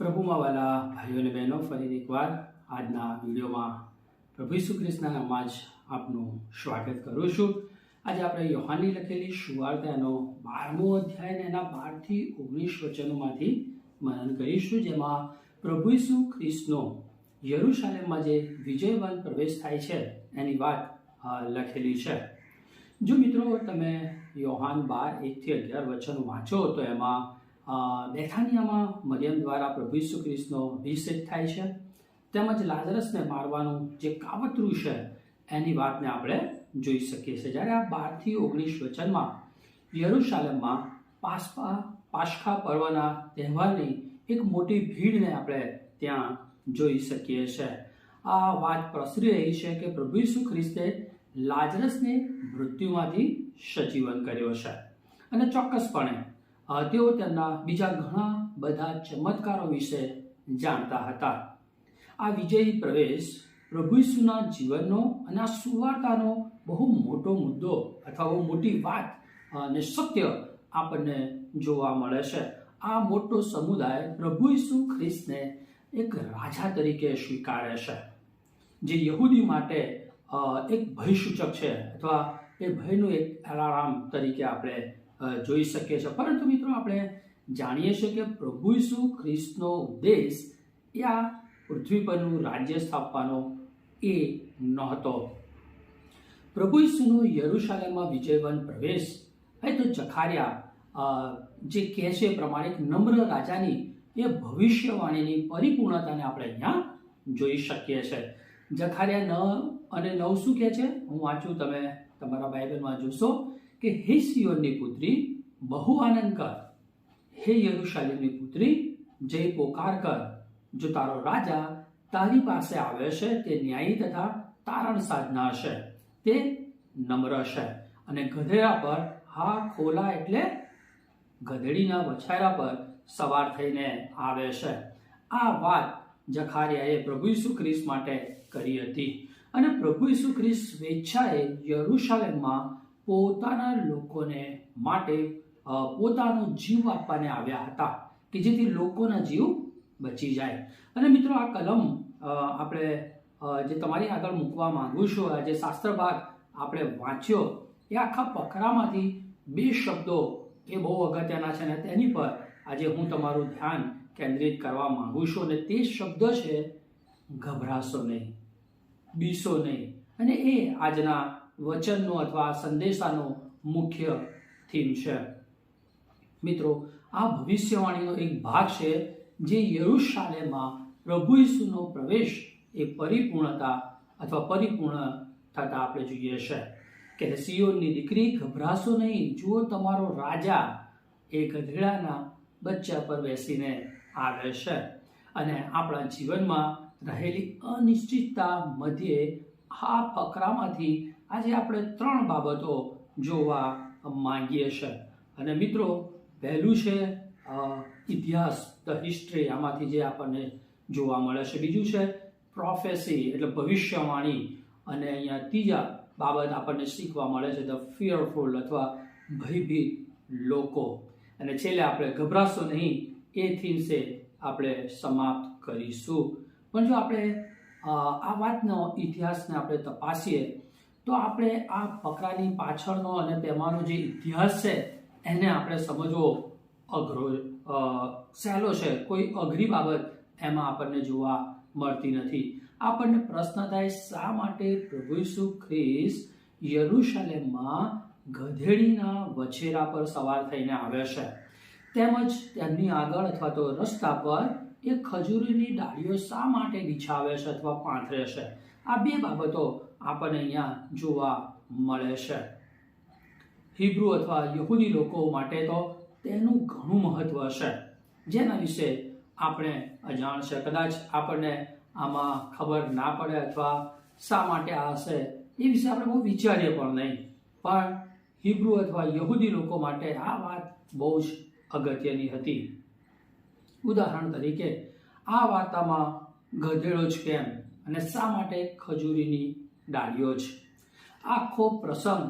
પ્રભુમાં વાલા ભાઈઓ અને બહેનો ફરી એકવાર આજના વિડીયોમાં પ્રભુ ઈસુ ખ્રિસ્તના જ આપનું સ્વાગત કરું છું. આજે આપણે યોહાની લખેલી સુવાર્તાનો બારમો અધ્યાય અને એના બારથી ઓગણીસ વચનોમાંથી મનન કરીશું, જેમાં પ્રભુ ઈસુ ખ્રિસ્તનો યરુશાલેમમાં જે વિજયવાન પ્રવેશ થાય છે, એની વાત લખેલી છે. જો મિત્રો તમે યોહાન બાર એકથી અગિયાર વચન વાંચો, તો એમાં બેથાનિયામાં મરિયમ દ્વારા પ્રભુ ઈસુ ખ્રિસ્તનો અભિષેક થાય છે. તેમજ લાજરસને મારવાનું જે કાવતરું છે, એની વાતને આપણે જોઈ શકીએ છીએ. જ્યારે આ બારથી ઓગણીસ વચનમાં યરુશાલેમમાં પાસપા, પાસખા પર્વના તહેવારની એક મોટી ભીડને આપણે ત્યાં જોઈ શકીએ છીએ. આ વાત પ્રસરી રહી છે કે પ્રભુ ઈસુ ખ્રિસ્તે લાજરસને મૃત્યુમાંથી સજીવન કર્યો છે. અને ચોક્કસપણે તેઓ તેમના બીજા ઘણા બધા ચમત્કારો વિશે જાણતા હતા. આ વિજયી પ્રવેશ પ્રભુ ઈસુના જીવનનો અને આ સુવાર્તાનો બહુ મોટો મુદ્દો અથવા બહુ મોટી વાત અને સત્ય આપણને જોવા મળે છે. આ મોટો સમુદાય પ્રભુ ઈસુ ખ્રિસ્તને એક રાજા તરીકે સ્વીકારે છે. જે યહૂદી માટે એક ભયસૂચક છે અથવા એ ભયનું એક અલારામ તરીકે આપણે જોઈ શકીએ છીએ. પરંતુ મિત્રો, આપણે જાણીએ છીએ કે પ્રભુ ઈસુ ખ્રિસ્તનો ઉદ્દેશ એ આ પૃથ્વી પરનું રાજ્ય સ્થાપવાનો એ નહોતો. પ્રભુ ઈસુનો યરુશાલેમમાં વિજયવન પ્રવેશ એ તો જખાર્યા જે કહે છે પ્રમાણે નમ્ર રાજાની એ ભવિષ્યવાણીની પરિપૂર્ણતાને આપણે અહીંયા જોઈ શકીએ છીએ જખાર્યા ન અને નવ શું કહે છે? હું વાંચું, તમે તમારા બાઇબલમાં જોશો. કે હે સિયોનની પુત્રી, બહુ આનંદ કર. હે યરુશાલેમની પુત્રી, જય પોકાર કર. જો તારો રાજા તારી પાસે આવે છે, તે ન્યાયી તથા તારણ સાધના છે. તે નમ્ર છે અને ગધેડા પર હા ખોલા એટલે ગધેડીના વછાયરા પર સવાર થઈને આવે છે. આ વાત જખારિયાએ પ્રભુ ઈસુ ખ્રિસ્ત માટે કરી હતી. અને પ્રભુ ઈસુ ખ્રિસ્ત સ્વેચ્છાએ યરુશાલેમમાં પોતાના લોકોને માટે પોતાનું જીવ આપવાને આવ્યા હતા કે જેથી લોકોના જીવ બચી જાય. અને મિત્રો આ કલમ આપણે જે તમારી આગળ મૂકવા માંગુ છું આજે શાસ્ત્રભાગ શાસ્ત્ર ભાગ આપણે વાંચ્યો, એ આખા પકરામાંથી બે શબ્દો એ બહુ અગત્યના છે અને તેની પર આજે હું તમારું ધ્યાન કેન્દ્રિત કરવા માંગુ છું અને તે શબ્દ છે, ગભરાશો નહીં બીસો નહીં. અને એ આજના વચનનો અથવા સંદેશાનો મુખ્ય થીમ છે. મિત્રો, આ ભવિષ્યવાણીનો એક ભાગ છે જે યરુશાલેમાં પ્રભુ ઈસુનો પ્રવેશ એ પરિપૂર્ણતા અથવા પરિપૂર્ણ થતા આપણે જોઈએ છે. કે સિયોનની દીકરી, ગભરાશો નહીં, જુઓ તમારો રાજા એ ગધેડાના બચ્ચા પર બેસીને આવે છે. અને આપણા જીવનમાં રહેલી અનિશ્ચિતતા મધ્યે આ ફકરામાંથી આજે આપણે ત્રણ બાબતો જોવા માંગીએ છીએ અને મિત્રો, પહેલું છે ઇતિહાસ, ધ હિસ્ટ્રી, આમાંથી જે આપણને જોવા મળે છે. બીજું છે, પ્રોફેસી, એટલે ભવિષ્યવાણી. અને અહીંયા ત્રીજા બાબત આપણને શીખવા મળે છે, ધ ફિયરફુલ અથવા ભયભીત લોકો. અને છેલ્લે આપણે ગભરાશો નહીં, એ થીમ્સે આપણે સમાપ્ત કરીશું. પણ જો આપણે આ વાતનો ઇતિહાસને આપણે તપાસીએ તો આપણે આ ફકરાની પાછળનો અને તેમાંનો જે ઇતિહાસ છે, એને આપણે સમજવો અઘરો સહેલો છે. કોઈ અઘરી બાબત એમાં આપણને જોવા મળતી નથી. આપણને પ્રશ્ન થાય, શા માટે પ્રભુ ઈસુ ખ્રિસ્ત યરુશલેમમાં ગધેડીના વછેરા પર સવાર થઈને આવે છે? તેમજ તેમની આગળ અથવા તો રસ્તા પર એ ખજૂરીની ડાળીઓ શા માટે બિછાવે છે અથવા પાંથરે છે? આ બે બાબતો આપણને અહીંયા જોવા મળે છે. હિબ્રુ અથવા યહૂદી લોકો માટે તો તેનું ઘણું મહત્વ છે. જેના વિશે આપણે અજાણ છે. કદાચ આપણને આમાં ખબર ના પડે અથવા શા માટે આ હશે, એ વિશે આપણે બહુ વિચારીએ પણ નહીં. પણ હિબ્રુ અથવા યહૂદી લોકો માટે આ વાત બહુ જ અગત્યની હતી. ઉદાહરણ તરીકે, આ વાર્તામાં ગધેડો જ કેમ અને શા માટે ખજૂરીની ડાળીઓ જ આખો પ્રસંગ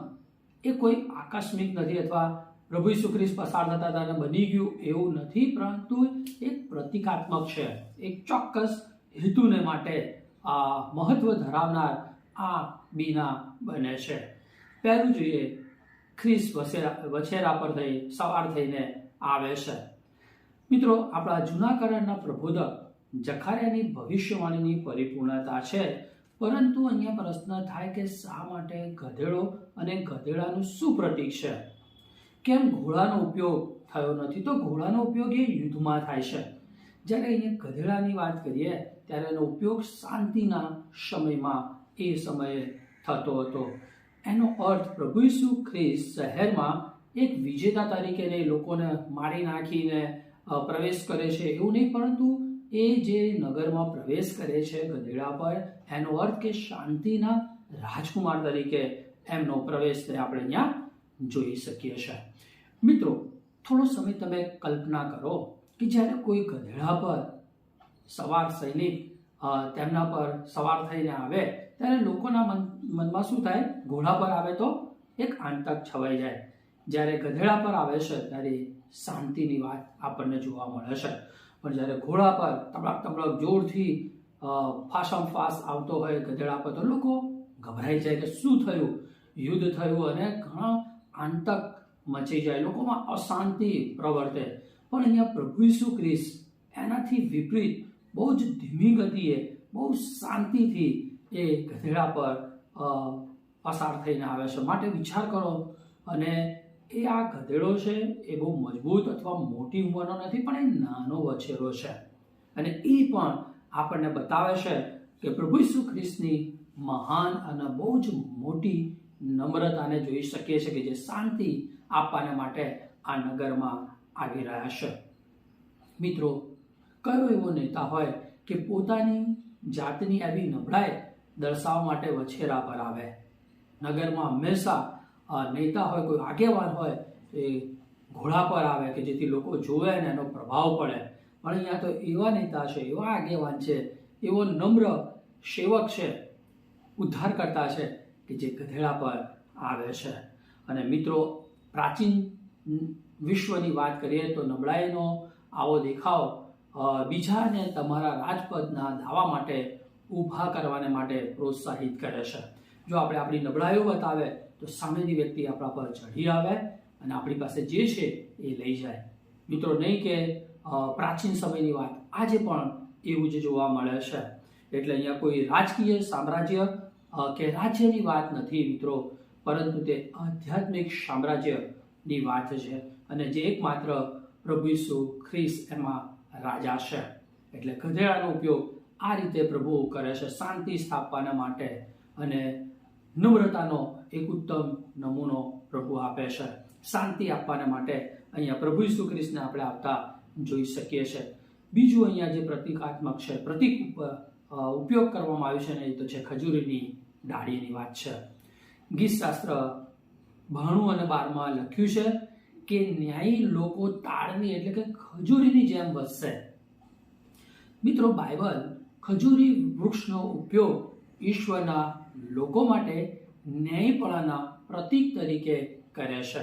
એ કોઈ આકસ્મિક નથી અથવા પ્રભુ ઈસુ ખ્રિસ્ત પસાર થતા હતા બની ગયું એવું નથી, પરંતુ એક પ્રતિકાત્મક છે. એક ચોક્કસ હેતુને માટે આ મહત્વ ધરાવનાર આ બીના બને છે. પહેલું જોઈએ ખ્રિસ વછેરા પર થઈ, સવાર થઈને આવે છે. મિત્રો, આપણા જૂના કરણના પ્રબોધક જખારિયાની ભવિષ્યવાણીની પરિપૂર્ણતા છે. પરંતુ અહીંયા પ્રશ્ન થાય કે શા માટે ગધેડો અને ગધેડાનું શું પ્રતીક છે? કેમ ઘોડાનો ઉપયોગ થયો નથી? તો ઘોડાનો ઉપયોગ એ યુદ્ધમાં થાય છે. જ્યારે અહીંયા ગધેડાની વાત કરીએ, ત્યારે એનો ઉપયોગ શાંતિના સમયમાં એ સમયે થતો હતો. એનો અર્થ પ્રભુ ઈસુ ખ્રિસ્ત શહેરમાં એક વિજેતા તરીકે લોકોને મારી નાખીને પ્રવેશ કરે છે એવું નહીં, પરંતુ એ જે નગરમાં પ્રવેશ કરે છે ગધેડા પર, એનો અર્થ કે શાંતિના રાજકુમાર તરીકે એમનો પ્રવેશ આપણે અહીંયા જોઈ શકીએ છીએ. મિત્રો, થોડો સમય તમે કલ્પના કરો કે જ્યારે કોઈ ગધેડા પર સવાર સૈનિક તેમના પર સવાર થઈને આવે, ત્યારે લોકોના મન, મનમાં શું થાય? ઘોડા પર આવે તો એક આંતક છવાઈ જાય. જ્યારે ગધેડા પર આવે છે, ત્યારે શાંતિની વાત આપણને જોવા મળે છે. પણ જ્યારે ઘોડા પર તબડક તબડક જોરથી ફાસમ ફાસ આવતો હોય, ગધેડા પર, તો લોકો ગભરાઈ જાય કે શું થયું? યુદ્ધ થયું અને ઘણા આંતક મચી જાય. લોકોમાં અશાંતિ પ્રવર્તે. પણ અહીંયા પ્રભુ ઈસુ ખ્રિસ્ત એનાથી વિપરીત બહુ જ ધીમી ગતિએ, બહુ શાંતિથી એ ગધેડા પર પસાર થઈને આવે છે. માટે વિચાર કરો અને એ આ ગધેડો છે, એ બહુ મજબૂત અથવા મોટી ઉંમરનો નથી, પણ એ નાનો વછેરો છે. અને એ પણ આપણને બતાવે છે કે પ્રભુ ઈસુ ખ્રિસ્તની મહાન અને બહુ જ મોટી નમ્રતાને જોઈ શકીએ છીએ કે જે શાંતિ આપવાને માટે આ નગરમાં આવી રહ્યા છે. મિત્રો, કયો એવો નેતા હોય કે પોતાની જાતની આવી નબળાઈ દર્શાવવા માટે વછેરા પર આવે? નગરમાં હંમેશા નેતા હોય, કોઈ આગેવાન હોય, એ ઘોડા પર આવે કે જેથી લોકો જોવે અને એનો પ્રભાવ પડે. પણ અહીંયા તો એવા નેતા છે, એવા આગેવાન છે, એવો નમ્ર સેવક છે, ઉદ્ધારકર્તા છે કે જે ગધેડા પર આવે છે. અને મિત્રો, પ્રાચીન વિશ્વની વાત કરીએ તો નબળાઈનો આવો દેખાવ બીજાને તમારા રાજપદના દાવા માટે, ઊભા કરવાને માટે પ્રોત્સાહિત કરે છે. જો આપણે આપણી નબળાઈઓ બતાવે તો સામેની વ્યક્તિ આપણા પર ચઢી આવે અને આપણી પાસે જે છે એ લઈ જાય. મિત્રો, નહીં કે પ્રાચીન સમયની વાત. આજે પણ એવું જ જોવા મળે છે. એટલે અહીંયા કોઈ રાજકીય, સામ્રાજ્ય કે રાજ્યની વાત નથી મિત્રો, પરંતુ તે આધ્યાત્મિક સામ્રાજ્યની વાત છે અને જે એકમાત્ર પ્રભુ ઈસુ ખ્રિસ્ત એમાં રાજા છે. એટલે ગધેડાનો ઉપયોગ આ રીતે પ્રભુ કરે છે, શાંતિ સ્થાપવાના માટે અને નમ્રતાનો એક ઉત્તમ નમૂનો પ્રભુ આપે છે. શાંતિ આપવાને માટે અહીંયા પ્રભુ ઈસુ ખ્રિસ્તને આપણે આવતા જોઈ શકીએ છીએ બીજું અહીંયા જે પ્રતિકાત્મક છે, પ્રતિક ઉપયોગ કરવામાં આવ્યું છે ને એ તો છે ખજૂરીની ડાળીની વાત છે. ગીત શાસ્ત્ર ભાણું અને બારમાં લખ્યું છે કે ન્યાયી લોકો તાળની એટલે કે ખજૂરીની જેમ વધશે. મિત્રો બાઇબલ ખજૂરી વૃક્ષનો ઉપયોગ ઈશ્વરના લોકો માટે ન્યાયપાળાના પ્રતીક તરીકે કરે છે.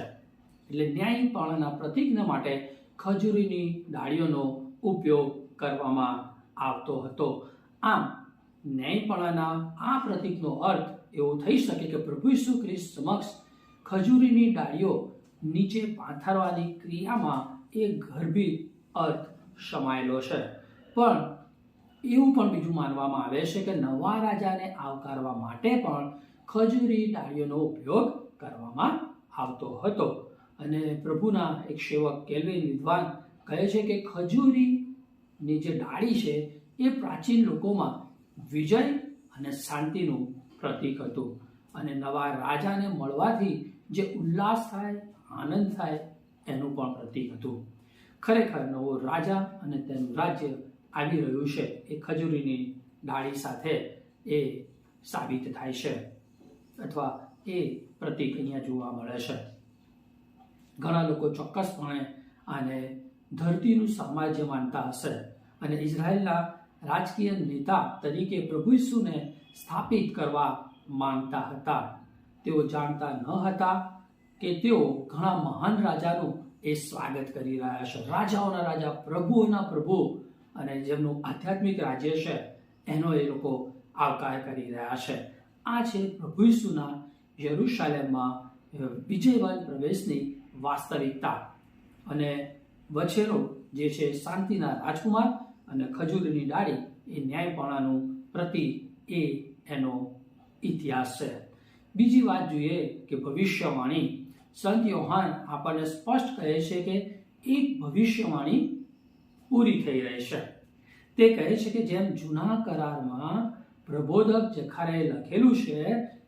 એટલે ન્યાયપાળાના પ્રતીકને માટે ખજૂરીની ડાળીઓનો ઉપયોગ કરવામાં આવતો હતો. આમ ન્યાયપણાના આ પ્રતીકનો અર્થ એવો થઈ શકે કે પ્રભુ ઈસુ ખ્રિસ્ત સમક્ષ ખજૂરીની ડાળીઓ નીચે પાથરવાની ક્રિયામાં એ ગર્ભિત અર્થ સમાયેલો છે. પણ એવું પણ બીજું માનવામાં આવે છે કે નવા રાજાને આવકારવા માટે પણ ખજૂરી ડાળીઓનો ઉપયોગ કરવામાં આવતો હતો. અને પ્રભુના એક સેવક કેલ્વિન વિદ્વાન કહે છે કે ખજૂરીની જે ડાળી છે એ પ્રાચીન લોકોમાં વિજય અને શાંતિનું પ્રતીક હતું. અને નવા રાજાને મળવાથી જે ઉલ્લાસ થાય, આનંદ થાય, એનું પણ પ્રતીક હતું. ખરેખર નવો રાજા અને તેનું રાજ્ય આવી રહ્યું છે એ ખજૂરીની ડાળી સાથે એ સાબિત થાય છે અથવા એ પ્રતીક અહીંયા જોવા મળે છે. ઘણા લોકો ચોક્કસપણે આને ધરતીનું સામ્રાજ્ય માનતા હશે અને ઇઝરાયેલના રાજકીય નેતા તરીકે પ્રભુ ઈસુને સ્થાપિત કરવા માંગતા હતા. તેઓ જાણતા ન હતા કે તેઓ ઘણા મહાન રાજાનું એ સ્વાગત કરી રહ્યા છે. રાજાઓના રાજા પ્રભુઓના પ્રભુ અને જેમનું આધ્યાત્મિક રાજ્ય છે, એનો એ લોકો આવકાર કરી રહ્યા છે. આ છે પ્રભુ ઈસુના યરુશાલેમમાં વિજયવાન પ્રવેશની વાસ્તવિકતા અને વછેરો જે છે શાંતિના રાજકુમાર અને ખજૂરની ડાળી એ ન્યાયપણાનું પ્રતિ એ એનો ઇતિહાસ છે. બીજી વાત જોઈએ કે ભવિષ્યવાણી. સંત યોહાન આપણને સ્પષ્ટ કહે છે કે એક ભવિષ્યવાણી પૂરી થઈ રહી છે. તે કહે છે કે જેમ જૂના કરારમાં પ્રબોધક જખારે લખેલું છે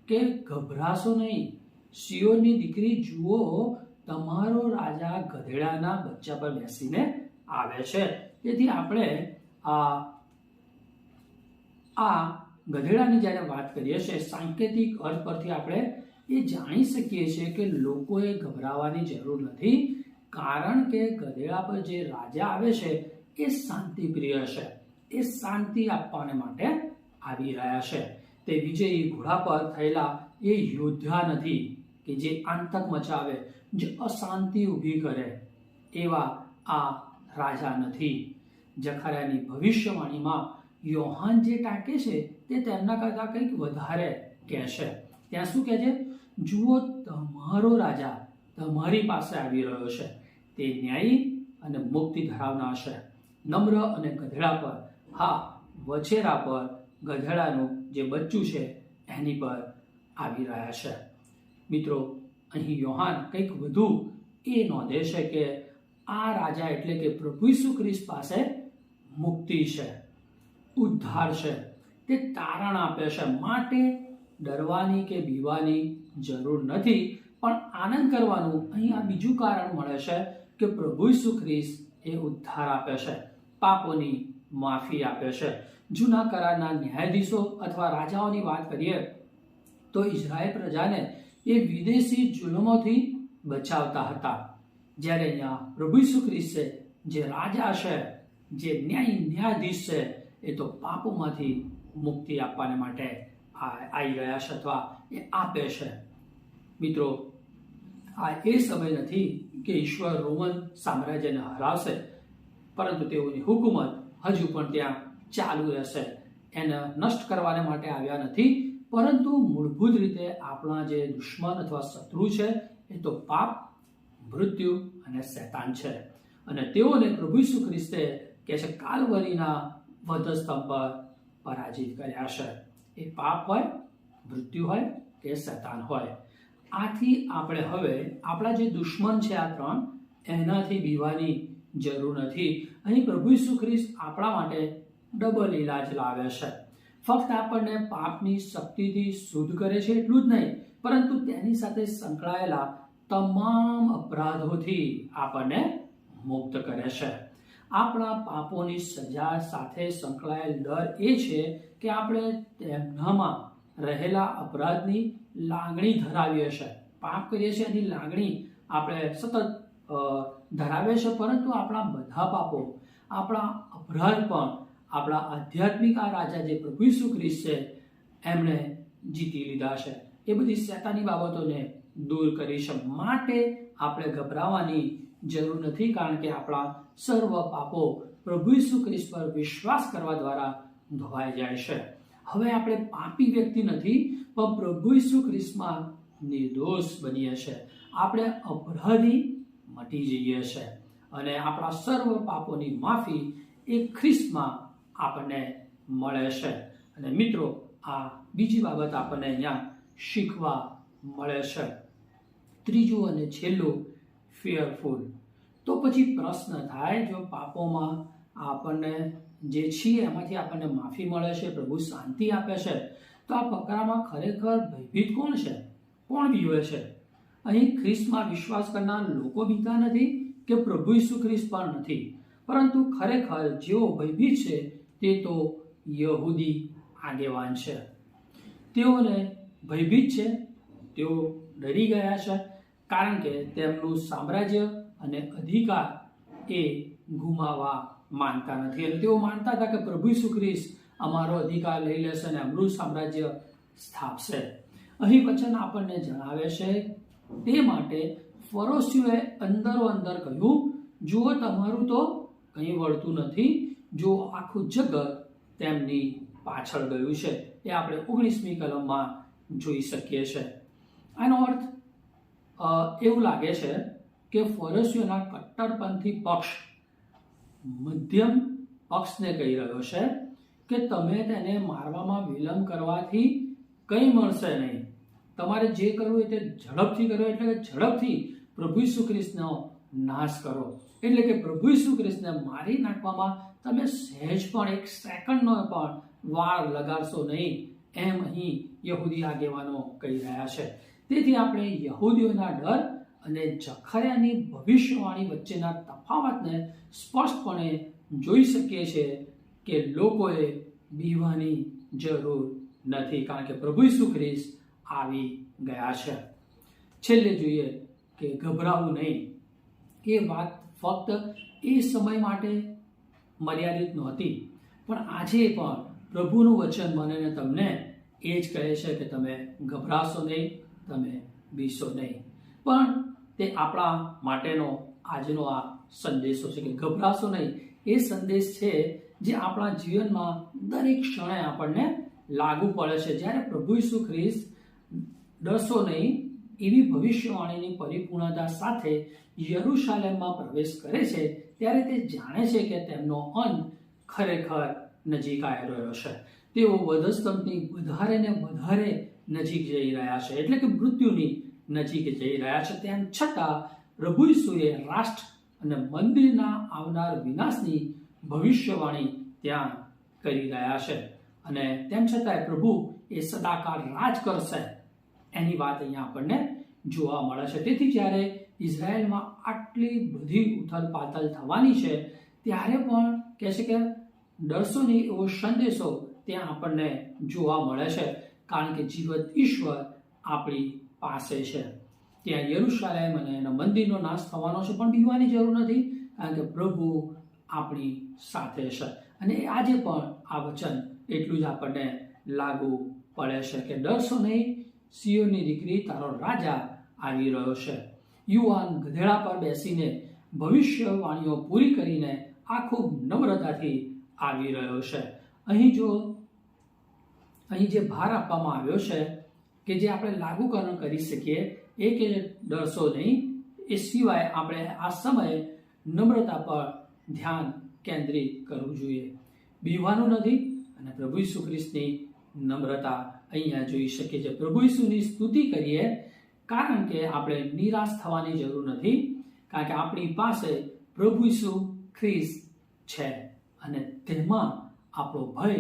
કે ગભરાશો નહીં સિયોની દીકરી જુઓ, તમારો રાજા ગધેડાના બચ્ચા પર બેસીને આવે છે. તેથી આપણે આ આ ગધેડાની જ્યારે વાત કરીએ છીએ, સાંકેતિક અર્થ પરથી આપણે એ જાણી શકીએ છીએ કે લોકોએ ગભરાવાની જરૂર નથી, કારણ કે ગધેડા પર જે રાજા આવે છે એ શાંતિપ્રિય છે. એ શાંતિ આપવાને માટે આવી રહ્યા છે. તે વિજયી ઘોડા પર થયેલા એ યોદ્ધા નથી કે જે આંતક મચાવે, જે અશાંતિ ઊભી કરે એવા આ રાજા નથી. જખારાની ભવિષ્યવાણીમાં યોહાન જે ટાંકે છે તે તેમના કરતાં કંઈક વધારે કહે છે. ત્યાં શું કહે છે? જુઓ, તમારો રાજા તમારી પાસે આવી રહ્યો છે. તે ન્યાયી અને મુક્તિ ધરાવનાર છે. નમ્ર અને ગધેડા પર. હા, વછેરા પર ગધેડાનું જે બચ્ચું છે, એની પર આવી રહ્યા છે. મિત્રો, અહીં યોહાન કંઈક વધુ એ નોંધે છે કે આ રાજા એટલે કે પ્રભુ ઈસુ ખ્રિસ્ત પાસે મુક્તિ છે, ઉદ્ધાર છે. તે તારણ આપે છે. માટે ડરવાની કે બીવાની જરૂર નથી, પણ આનંદ કરવાનું અહીં આ બીજું કારણ મળે છે કે પ્રભુ ઈસુ ખ્રિસ્ત એ ઉદ્ધાર આપે છે. પાપોની માફી આપે છે. જૂના કરારના ન્યાયાધીશો અથવા રાજાઓની વાત કરીએ તો ઇઝરાયલ પ્રજાને એ વિદેશી જુલમોથી બચાવતા હતા. જ્યારે અહીંયા પ્રભુ ઈસુ ખ્રિસ્ત જે રાજા છે, જે ન્યાય ન્યાયાધીશ છે, એ તો પાપોમાંથી મુક્તિ આપવાને માટે આવી ગયા છે અથવા એ આપે છે. મિત્રો, આ એ સમય નથી કે ઈશ્વર રોમન સામ્રાજ્યને હરાવશે. પરંતુ તેઓની હુકુમત હજુ પણ ત્યાં ચાલુ રહેશે. એને નષ્ટ કરવાને માટે આવ્યા નથી, પરંતુ મૂળભૂત રીતે આપણા જે દુશ્મન અથવા શત્રુ છે, એ તો પાપ, મૃત્યુ અને શૈતાન છે. અને તેઓને પ્રભુ ઈસુ ખ્રિસ્તે કે છે, કાલવરીના વધસ્તંભ પર પરાજિત કર્યા છે. એ પાપ હોય, મૃત્યુ હોય કે શૈતાન હોય. આથી આપણે હવે આપણા જે દુશ્મન છે આ ત્રણ, એનાથી બીવાની જરૂર નથી. અહીં પ્રભુ ઈસુ ખ્રિસ્ત આપણા માટે ડબલ ઈલાજ લાવે છે. ફક્ત આપણને પાપની શક્તિથી શુદ્ધ કરે છે એટલું જ નહીં, પરંતુ તેની સાથે સંકળાયેલા તમામ અપરાધોથી આપણને મુક્ત કરે છે. આપણા પાપોની સજા સાથે સંકળાયેલ ડર એ છે કે આપણે તેમનામાં રહેલા અપરાધની લાગણી ધરાવીએ છીએ પાપ કરીએ છીએ એની લાગણી આપણે સતત ધરાવે છે, પરંતુ આપણા બધા પાપો, આપણા અપરાધ પણ, આપણા આધ્યાત્મિક આ રાજા જે પ્રભુ ઈસુ ખ્રિસ્ત છે, એમણે જીતી લીધા છે. એ બધી શેતાની બાબતોને દૂર કરી છે. માટે આપણે ગભરાવાની જરૂર નથી, કારણ કે આપણા સર્વ પાપો પ્રભુ ઈસુ ખ્રિસ્ત પર વિશ્વાસ કરવા દ્વારા ધોવાઈ જાય છે. હવે આપણે પાપી વ્યક્તિ નથી, પણ પ્રભુ ઈસુ ખ્રિસ્તમાં નિર્દોષ બનીએ છે. આપણે અપરાધી મટી જઈએ છે. અને આપણા સર્વ પાપોની માફી એ ખ્રિસ્તમાં આપણને મળે છે. અને મિત્રો, આ બીજી બાબત આપણને અહીંયા શીખવા મળે છે. ત્રીજું અને છેલ્લું ફિયરફુલ તો પછી પ્રશ્ન થાય, જો પાપોમાં આપણને જે છીએ એમાંથી આપણને માફી મળે છે, પ્રભુ શાંતિ આપે છે, તો આ ફકરામાં ખરેખર ભયભીત કોણ છે? કોણ બીવે છે? અહીં ખ્રિસ્તમાં વિશ્વાસ કરનાર લોકો બીતા નથી કે પ્રભુ ઈસુ ખ્રિસ્ત પણ નથી. પરંતુ ખરેખર જેઓ ભયભીત છે, તે તો યહૂદી આગેવાન છે. તેઓને ભયભીત છે, તેઓ ડરી ગયા છે, કારણ કે તેમનું સામ્રાજ્ય અને અધિકાર એ ગુમાવવા માનતા નથી. અને તેઓ માનતા હતા કે પ્રભુ ઈસુ ખ્રિસ્ત અમારો અધિકાર લઈ લેશે અને અમૃત સામ્રાજ્ય સ્થાપશે. અહીં વચન આપણને જણાવે છે તે માટે ફરોશીઓએ અંદરો અંદર કહ્યું, જુઓ, તમારું તો કંઈ વળતું નથી. જો આખું જગત તેમની પાછળ ગયું છે. એ આપણે ઓગણીસમી કલમમાં જોઈ શકીએ છીએ આનો અર્થ એવું લાગે છે કે ફોરેસ્યુના કટ્ટરપંથી પક્ષ, મધ્યમ પક્ષને કહી રહ્યો છે કે તમે તેને મારવામાં વિલંબ કરવાથી કંઈ મળશે નહીં. તમારે જે કરવું હોય તે ઝડપથી કરો, એટલે કે ઝડપથી પ્રભુ ઈસુ ખ્રિસ્તનો નાશ કરો. એટલે કે પ્રભુ ઈસુ ખ્રિસ્તને મારી નાખવામાં તમે સહેજ પણ એક સેકન્ડનો પણ વાર લગાડશો નહીં એમ અહીં યહૂદી આગેવાનો કહી રહ્યા છે. તેથી આપણે યહૂદીઓના ડર અને જખર્યાની ભવિષ્યવાણી વચ્ચેના તફાવતને સ્પષ્ટપણે જોઈ શકીએ છીએ કે લોકોએ બીવાની જરૂર નથી. કારણ કે પ્રભુ ઈસુ ખ્રિસ્ત આવી ગયા છે. છેલ્લે જોઈએ કે ગભરાવું નહીં. એ વાત ફક્ત એ સમય માટે મર્યાદિત નહોતી, પણ આજે પણ પ્રભુનું વચન મને તમને એ જ કહે છે કે તમે ગભરાશો નહીં, તમે બીશો નહીં. પણ તે આપણા માટેનો આજનો આ સંદેશો છે કે ગભરાશો નહીં એ સંદેશ છે જે આપણા જીવનમાં દરેક ક્ષણે આપણને લાગુ પડે છે. જ્યારે પ્રભુ ઈસુ ખ્રિસ્ત ડરશો નહીં, એવી ભવિષ્યવાણીની પરિપૂર્ણતા સાથે યરુશાલેમમાં પ્રવેશ કરે છે, ત્યારે તે જાણે છે કે તેમનો અંત ખરેખર નજીક આવી રહ્યો છે. તેઓ વધસ્તંભની વધારે ને વધારે નજીક જઈ રહ્યા છે, એટલે કે મૃત્યુની નજીક જઈ રહ્યા છે. તેમ છતાં, પ્રભુ ઈસુએ રાષ્ટ્ર અને મંદિરના આવનાર વિનાશની ભવિષ્યવાણી ત્યાં કરી રહ્યા છે. અને તેમ છતાંય પ્રભુ એ સદાકાળ રાજ કરશે. એની વાત અહીંયા આપણને જોવા મળે છે. તેથી જ્યારે ઇઝરાયલમાં આટલી બધી ઉથલ પાથલ થવાની છે, ત્યારે પણ કહે છે કે ડરશો નહીં એવો સંદેશો ત્યાં આપણને જોવા મળે છે, કારણ કે જીવત ઈશ્વર આપણી પાસે છે. ત્યાં યરુશાલેમ અને એના મંદિરનો નાશ થવાનો છે, પણ બીવાની જરૂર નથી, કારણ કે પ્રભુ આપણી સાથે છે. અને આજે પણ આ વચન એટલું જ આપણને લાગુ પડે છે કે ડરશો નહીં સિયોની દીકરી, તારો રાજા આવી રહ્યો છે. યુવાન ગધેડા પર બેસીને ભવિષ્યવાણીઓ પૂરી કરીને આ ખૂબ નમ્રતાથી આવી રહ્યો છે. અહીં જો, અહીં જે ભાર આપવામાં આવ્યો છે, કે જે આપણે લાગુકરણ કરી શકીએ, એ કે ડરશો નહીં, એ સિવાય આપણે આ સમયે નમ્રતા પર ધ્યાન કેન્દ્રિત કરવું જોઈએ. બીવાનું નથી અને પ્રભુ ઈસુ ખ્રિસ્તની નમ્રતા અહીંયા જોઈ શકીએ છીએ. પ્રભુ ઈસુની સ્તુતિ કરીએ, કારણ કે આપણે નિરાશ થવાની જરૂર નથી, કારણ કે આપણી પાસે પ્રભુ ઈસુ ખ્રિસ્ત છે અને તેમાં આપણો ભય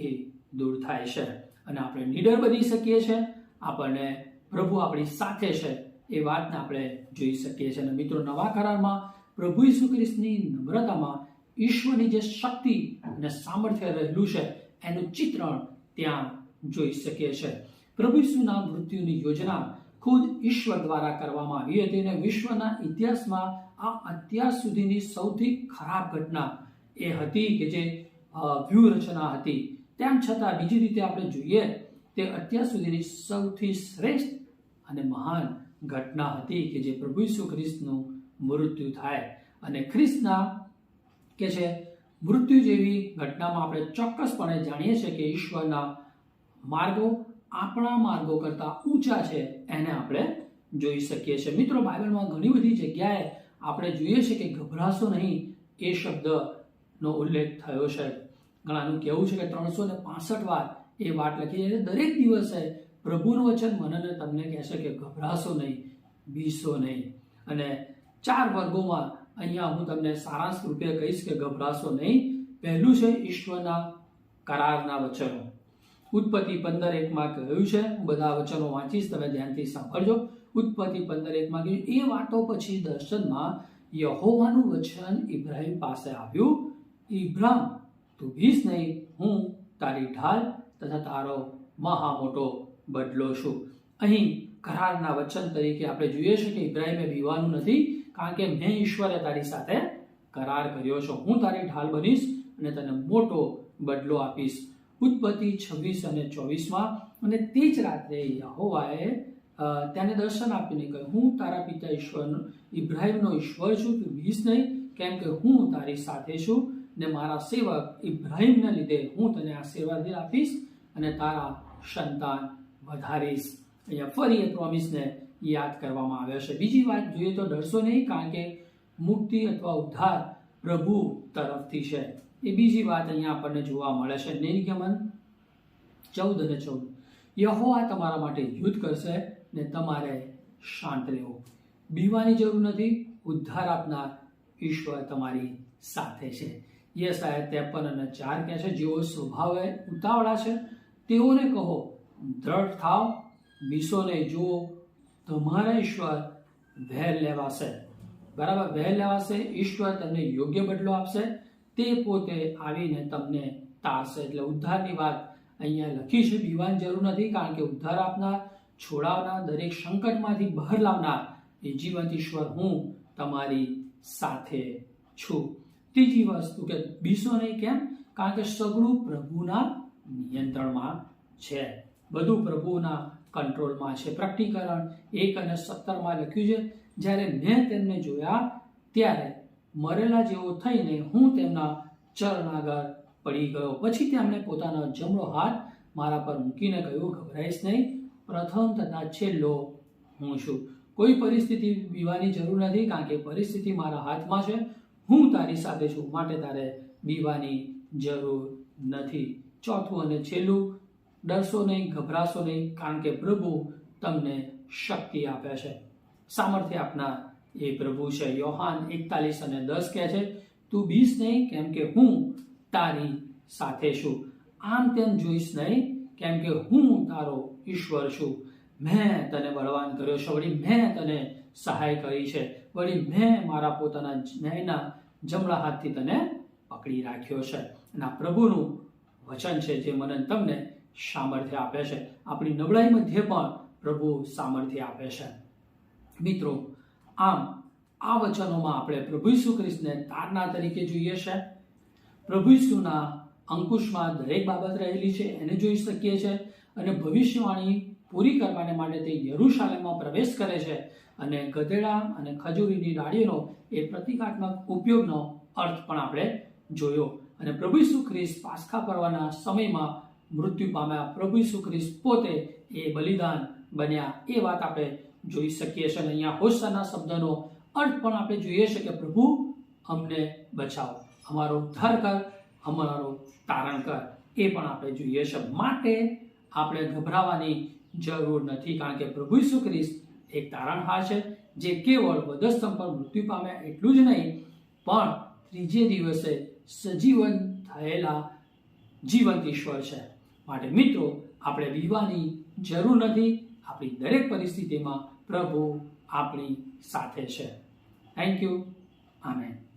એ દૂર થાય છે. અને આપણે નીડર બની શકીએ છીએ. આપણને પ્રભુ આપણી સાથે છે એ વાતને આપણે જોઈ શકીએ છીએ. અને મિત્રો, નવા કરારમાં પ્રભુ ઈસુ ખ્રિસ્તની નમ્રતામાં ઈશ્વરની જે શક્તિ અને સામર્થ્ય રહેલું છે, એનું ચિત્રણ ત્યાં જોઈ શકીએ છીએ પ્રભુ ઈસુના મૃત્યુની યોજના ખુદ ઈશ્વર દ્વારા કરવામાં આવી હતી અને વિશ્વના ઇતિહાસમાં આ અત્યાર સુધીની સૌથી ખરાબ ઘટના એ હતી કે જે વ્યૂહરચના હતી. તેમ છતાં બીજી રીતે આપણે જોઈએ, તે અત્યાર સુધીની સૌથી શ્રેષ્ઠ અને મહાન ઘટના હતી કે જે પ્રભુ ઈસુ ખ્રિસ્તનું મૃત્યુ થાય. અને ખ્રિસ્તના, કે છે, મૃત્યુ જેવી ઘટનામાં આપણે ચોક્કસપણે જાણીએ છીએ કે ઈશ્વરના માર્ગો આપણા માર્ગો કરતાં ઊંચા છે, એને આપણે જોઈ શકીએ છીએ. મિત્રો, બાઇબલમાં ઘણી બધી જગ્યાએ આપણે જોઈએ છીએ કે ગભરાશો નહીં એ શબ્દનો ઉલ્લેખ થયો છે. ઘણાનું કહેવું છે કે ત્રણસો ને પાસઠ વાર એ વાત લખી છે. દરેક દિવસે પ્રભુનું વચન મને તમને કહેશે કે ગભરાશો નહીં બીસો નહીં. અને ચાર વર્ગોમાં અહીંયા હું તમને સારાંશ રૂપે કહીશ કે ગભરાશો નહીં. પહેલું છે ઈશ્વરના કરારના વચનો. ઉત્પત્તિ પંદર એકમાં કહ્યું છે. બધા વચનો વાંચીશ, તમે ધ્યાનથી સાંભળજો. ઉત્પત્તિ પંદર એકમાં કહ્યું, એ વાતો પછી દર્શનમાં યહોવાનું વચન ઇબ્રાહિમ પાસે આવ્યું. ઇબ્રાહિમ તું ભીશ નહીં, હું તારી ઢાલ તથા તારો મહા મોટો બદલો છું. અહીં કરારના વચન તરીકે આપણે જોઈએ છે કે ઇબ્રાહિમે બીવાનું નથી, કારણ કે મેં ઈશ્વરે તારી સાથે કરાર કર્યો છે. હું તારી ઢાલ બનીશ અને તને મોટો બદલો આપીશ. ઉત્પત્તિ છવ્વીસ અને ચોવીસમાં અને તે જ રાત્રે યહોવાએ તેને દર્શન આપીને કહ્યું, હું તારા પિતા ઈશ્વરનો, ઇબ્રાહિમનો ઈશ્વર છું, તું બીસ નહીં, કેમ કે હું તારી સાથે છું ને મારા સેવક ઇબ્રાહિમને લીધે હું તને આશીર્વાદ આપીશ અને તારા સંતાન વધારીશ. અહીંયા ફરી એ પ્રોમિસને યાદ કરવામાં આવ્યો છે. બીજી વાત જોઈએ તો ડરશો નહીં, કારણ કે મુક્તિ અથવા ઉદ્ધાર પ્રભુ તરફથી છે. એ બીજી વાત અહીંયા આપણને જોવા મળે છે. નિર્ગમન ચૌદ અને ચૌદ. યહોવા તમારા માટે યુદ્ધ કરશે ને તમારે શાંત રહેવું. બીવાની જરૂર નથી, ઉદ્ધાર આપનાર ઈશ્વર તમારી સાથે છે. યસ યસાયા ત્રેપન અને ચાર કહે છે, જેઓ સ્વભાવે ઉતાવળા છે, તેઓને કહો, દ્રઢ થાવ બીસોને જુઓ, તમારા ઈશ્વર વહેર લેવાશે. બરાબર વહેર લેવાશે, ઈશ્વર તમને યોગ્ય બદલો આપશે તે પોતે આવીને તમને તારશે. એટલે ઉદ્ધારની વાત અહીંયા લખી છે બીવાની જરૂર નથી, કારણ કે ઉદ્ધાર આપનાર, છોડાવનાર, દરેક સંકટમાંથી બહાર લાવનાર એ જીવંત ઈશ્વર હું તમારી સાથે છું. ત્રીજી વસ્તુ કે બીસો નહીં કેમ? કારણ કે સગળું પ્રભુના નિયંત્રણમાં છે. બધું પ્રભુના કંટ્રોલમાં છે. પ્રકટીકરણ એક અને સત્તરમાં લખ્યું છે. જ્યારે મેં તેમને જોયા ત્યારે મરેલા જેવો થઈને હું તેમના ચરણાગર પડી ગયો. પછી તેમણે પોતાનો જમણો હાથ મારા પર મૂકીને કહ્યું, ગભરાઈશ નહીં. પ્રથમ તથા છેલ્લો હું છું. કોઈ પરિસ્થિતિ બીવાની જરૂર નથી, કારણ કે પરિસ્થિતિ મારા હાથમાં છે. હું તારી સાથે છું, માટે તારે બીવાની જરૂર નથી. ચોથું અને છેલ્લું, ડરશો નહીં, ગભરાશો નહીં, કારણ કે પ્રભુ તમને શક્તિ આપે છે. સામર્થ્ય આપનાર એ પ્રભુ છે યોહાન એકતાલીસ અને દસ કહે છે, તું બીસ નહીં કેમ કે હું તારી સાથે છું. આમ તેમ જોઈશ નહીં કેમ કે હું તારો ઈશ્વર છું. મેં તને બળવાન કર્યો છે. વળી મેં તને સહાય કરી છે. વળી મેં મારા પોતાના ન્યાયના જમણા હાથથી તને પકડી રાખ્યો છે. અને આ પ્રભુનું વચન છે જે મને તમને સામર્થ્ય આપે છે. આપણી નબળાઈ મધ્યે પણ પ્રભુ સામર્થ્ય આપે છે. મિત્રો આમ, આ વચનોમાં આપણે પ્રભુ ઈસુ ખ્રિસ્તને તારના તરીકે જોઈએ છે. પ્રભુ ઈસુના અંકુશમાં દરેક બાબત રહેલી છે, એને જોઈ શકીએ છીએ અને ભવિષ્યવાણી પૂરી કરવાને માટે તે યરુશાલેમમાં પ્રવેશ કરે છે અને ગધેડા અને ખજૂરીની ડાળીનો એ પ્રતિકાત્મક ઉપયોગનો અર્થ પણ આપણે જોયો. અને પ્રભુ ઈસુ ખ્રિસ્ત પાસખા પર્વના સમયમાં મૃત્યુ પામ્યા પ્રભુ ઈસુ ખ્રિસ્ત પોતે એ બલિદાન બન્યા એ વાત આપણે જોઈ શકીએ છીએ અને અહીંયા હોશાના શબ્દનો અર્થ પણ આપણે જોઈએ છે કે પ્રભુ અમને બચાવો. અમારો ઉદ્ધાર કર, અમારો તારણ કર. એ પણ આપણે જોઈએ છે માટે આપણે ગભરાવાની જરૂર નથી, કારણ કે પ્રભુ ઈસુ ખ્રિસ્ત એક તારણહાર છે, જે કેવળ વધસ્તંભ પર મૃત્યુ પામ્યા એટલું જ નહીં, પણ ત્રીજે દિવસે સજીવન થયેલા જીવંત ઈશ્વર છે. માટે મિત્રો, આપણે વિવાહની જરૂર નથી. આપણી દરેક પરિસ્થિતિમાં પ્રભુ આપણી સાથે છે. Thank you amen